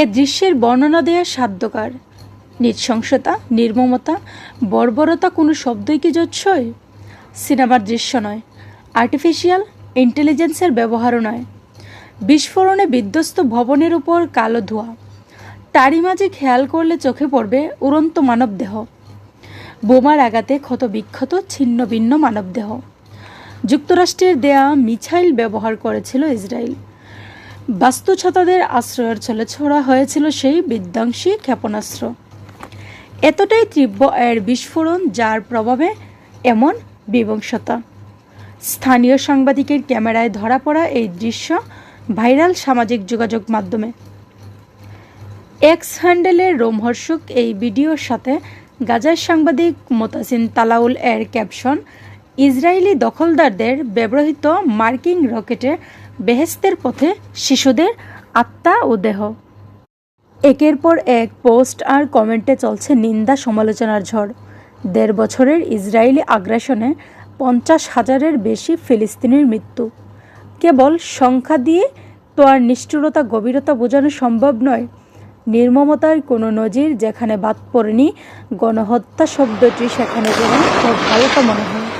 এ দৃশ্যের বর্ণনা দেয়া সাধ্যকার। নৃশংসতা নির্মমতা, বর্বরতা কোনো শব্দই কি যচ্ছয় সিনেমার দৃশ্য নয় আর্টিফিশিয়াল ইন্টেলিজেন্সের ব্যবহারও নয়। বিস্ফোরণে বিধ্বস্ত ভবনের উপর কালো ধোঁয়া। তারই মাঝে খেয়াল করলে চোখে পড়বে উড়ন্ত মানবদেহ। বোমার আঘাতে ক্ষত বিক্ষত ছিন্ন ভিন্ন মানবদেহ। যুক্তরাষ্ট্রের দেয়া মিছাইল ব্যবহার করেছিল ইসরায়েল। বাস্তুছতাদের আশ্রয়ের ছলে ছোড়া হয়েছিল সেই বিধ্বংসী ক্ষেপণাস্ত্র। এতটাই তীব্র এর বিস্ফোরণ যার প্রভাবে এমন বিবংশতা স্থানীয় সাংবাদিকের ক্যামেরায় ধরা পড়া এই দৃশ্য ভাইরাল সামাজিক যোগাযোগ মাধ্যমে। এক্স হ্যান্ডেলের রোমহর্ষক এই ভিডিওর সাথে গাজার সাংবাদিক মোতাসিন তালাউল এর ক্যাপশন, ইসরায়েলি দখলদারদের ব্যবহৃত মার্কিং রকেটে বেহেস্তের পথে শিশুদের আত্মা ও দেহ। একের পর এক পোস্ট আর কমেন্টে চলছে নিন্দা সমালোচনার ঝড়। দেড় বছরের ইসরায়েলি আগ্রাসনে পঞ্চাশ হাজারের বেশি ফিলিস্তিনির মৃত্যু। কেবল সংখ্যা দিয়ে তো আর নিষ্ঠুরতা, গভীরতা বোঝানো সম্ভব নয়। নির্মমতার কোনো নজির যেখানে বাদ পড়েনি, গণহত্যা শব্দটি সেখানে যেন খুব হালকা মনে হয়।